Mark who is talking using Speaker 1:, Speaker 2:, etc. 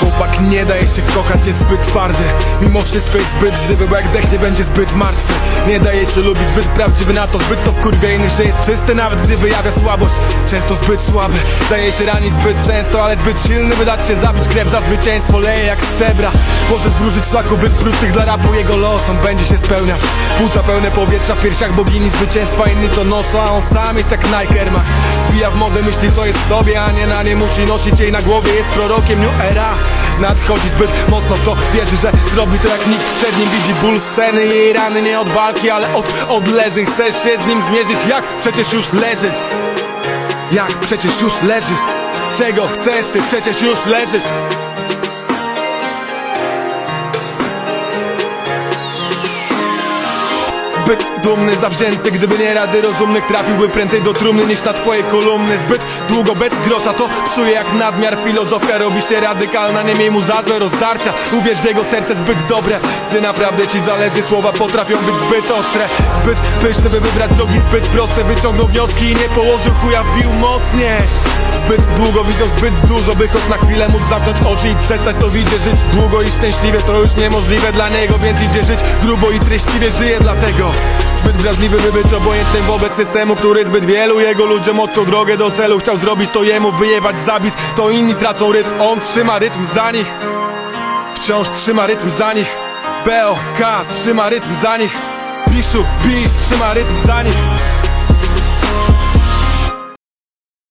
Speaker 1: Człowiek nie daje się kochać, jest zbyt twardy. Mimo wszystko jest zbyt żywy, bo jak zdechnie będzie zbyt martwy. Nie daje się lubić, zbyt prawdziwy na to Zbyt to wkurwia innych, że jest czysty Nawet gdy wyjawia słabość, często zbyt słaby Daje się ranić zbyt często, ale zbyt silny By dać się zabić, krew za zwycięstwo Leje jak z cebra Możesz wróżyć flaków wyprutych dla rapu Jego los, on będzie się spełniać. Płuca pełne powietrza w piersiach bogini zwycięstwa Inni to noszą, a on sam jest jak Nike Air Max. Wbija w modę myśli co jest w tobie, a nie na nie musi nosić jej na głowie. Jest prorokiem New Era Nadchodzi zbyt mocno w to Wierzy, że zrobi to jak nikt przed nim. Widzi ból sceny, jej rany nie od walki Ale od odleżeń. Chcesz się z nim zmierzyć, jak przecież już leżysz? Jak przecież już leżysz? Czego chcesz, ty przecież już leżysz Zbyt dumny, zawzięty, gdyby nie rady rozumnych Trafiłby prędzej do trumny niż na twoje kolumny. Zbyt długo bez grosza, to psuje jak nadmiar. Filozofia robi się radykalna, nie miej mu za złe rozdarcia. Uwierz w jego serce zbyt dobre. Gdy naprawdę ci zależy, słowa potrafią być zbyt ostre. Zbyt pyszne, by wybrać drogi zbyt proste. Wyciągnął wnioski i nie położył chuja, wbił mocniej Zbyt długo widział zbyt dużo, by choć na chwilę móc zamknąć oczy i przestać to widzieć. Żyć długo i szczęśliwie to już niemożliwe dla niego Więc idzie żyć grubo i treściwie żyje dlatego Zbyt wrażliwy by być obojętnym wobec systemu Który zbyt wielu jego ludziom odciął drogę do celu. Chciał zrobić to jemu, wyjebać, zabić To inni tracą rytm, on trzyma rytm za nich. Wciąż trzyma rytm za nich. B.O.K. trzyma rytm za nich. Biszu, Beast trzyma rytm za nich